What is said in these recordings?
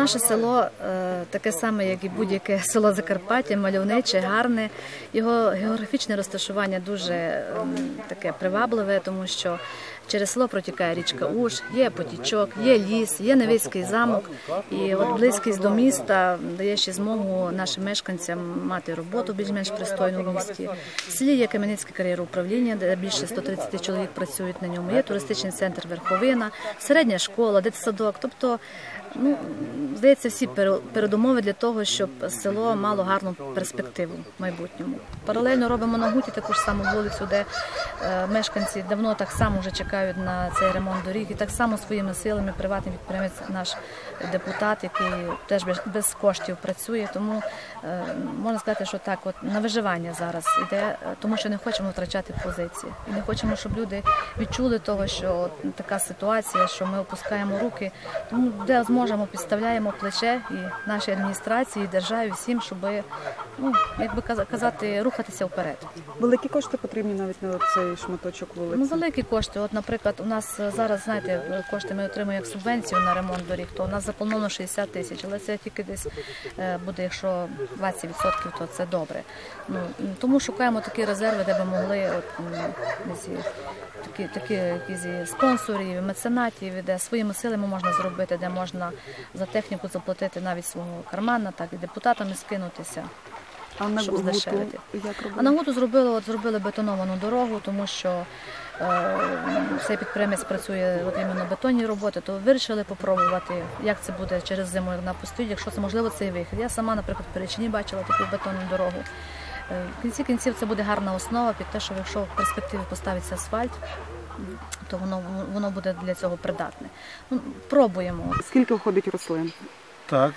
наше село е, таке саме, як і будь-яке село Закарпаття, мальовниче, гарне. Його географічне розташування дуже ем, таке привабливе, тому що через село протікає річка Уж, є потічок, є ліс, є Невицький замок. І от близькість до міста дає ще змогу нашим мешканцям мати роботу більш-менш пристойну в місті. В селі є Кам'янецьке кар'єр управління, де більше 130 чоловік працюють на ньому. Є туристичний центр Верховина, середня школа, дитсадок. Тобто, ну здається, всі пере- передумови для того, щоб село мало гарну перспективу в майбутньому. Паралельно робимо на Гуті таку ж саму вулицю, де е, мешканці давно так само вже чекають на цей ремонт доріг, і так само своїми силами приватний підприємець, наш депутат, який теж без, коштів працює. Тому е, можна сказати, що так, от на виживання зараз іде, е, тому що не хочемо втрачати позиції, і не хочемо, щоб люди відчули того, що така ситуація, що ми опускаємо руки. Тому де зможемо, підставляємо плече і нашій адміністрації, і державі всім, щоб ну як би казати, рухатися вперед. Великі кошти потрібні навіть на цей шматочок вулиці? Ну, великі кошти. От, наприклад, у нас зараз, знаєте, кошти ми отримуємо як субвенцію на ремонт доріг, то у нас заплановано 60 тисяч, але це тільки десь е, буде, якщо 20%, то це добре. Ну, тому шукаємо такі резерви, де би могли от, десь такі, такі якісь спонсорів, меценатів, де своїми силами можна зробити, де можна за техніку заплатити навіть свого кармана, так і депутатами скинутися. А на щоб здешевити. як А на гуту зробили, от зробили бетоновану дорогу, тому що е, цей підприємець працює от іменно бетонні роботи, то вирішили попробувати, як це буде через зиму на постоїть, якщо це можливо цей вихід. Я сама, наприклад, в Перечині бачила таку бетонну дорогу. Е, В кінці кінців це буде гарна основа під те, що якщо в перспективі поставиться асфальт, то воно воно буде для цього придатне. Ну, пробуємо. Скільки входить рослин? Так,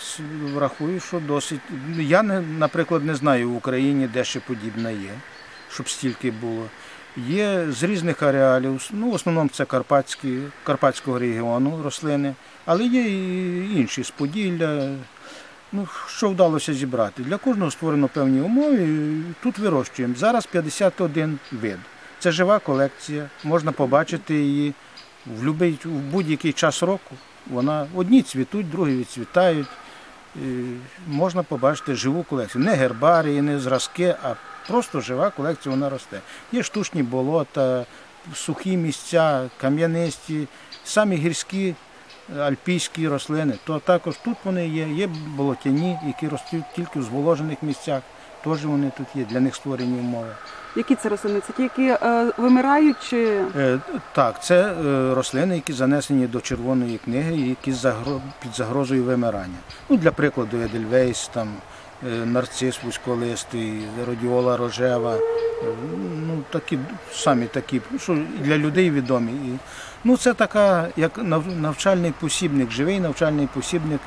врахую, що досить. Я, не, наприклад, не знаю в Україні, де ще подібне є, щоб стільки було. Є з різних ареалів, ну, в основному це Карпатські, Карпатського регіону рослини, але є і інші з Поділля. Ну, що вдалося зібрати? Для кожного створено певні умови. Тут вирощуємо. Зараз 51 вид. Це жива колекція, можна побачити її в, будь-який час року. Вона одні цвітуть, другі відцвітають. Можна побачити живу колекцію. Не гербарії, не зразки, а просто жива колекція вона росте. Є штучні болота, сухі місця, кам'янисті, самі гірські е, альпійські рослини. То також тут вони є. Є болотяні, які ростуть тільки в зволожених місцях. Теж вони тут є, для них створені умови. Які це рослини? Це ті, які е, вимирають чи Е, Так, це е, рослини, які занесені до червоної книги, і які загро- під загрозою вимирання. Ну, для прикладу, Едельвейс, там, е, нарцис вузьколистий, радіола рожева. е, Ну, такі, самі такі, що і для людей відомі. І, ну, це така, як нав- навчальний посібник, живий навчальний посібник.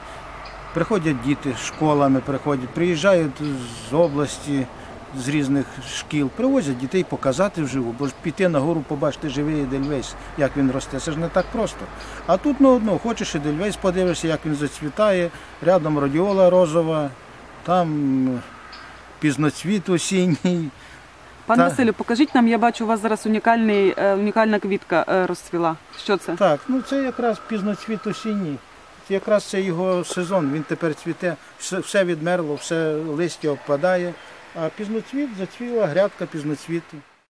Приходять діти з школами, приходять, приїжджають з області, з різних шкіл, привозять дітей показати вживу, бо ж піти на гору, побачити живий Едельвейс, як він росте, це ж не так просто. А тут ну, одно, хочеш Едельвейс, подивишся, як він зацвітає, рядом радіола розова, там пізноцвіт осінній. пан Так. Василю, покажіть нам, я бачу, у вас зараз унікальний, е, унікальна квітка е, розцвіла. Що це? Так, ну це якраз пізноцвіт осінній. Якраз це його сезон, він тепер цвіте, все, відмерло, все листя опадає, а пізноцвіт зацвіла грядка пізноцвіту.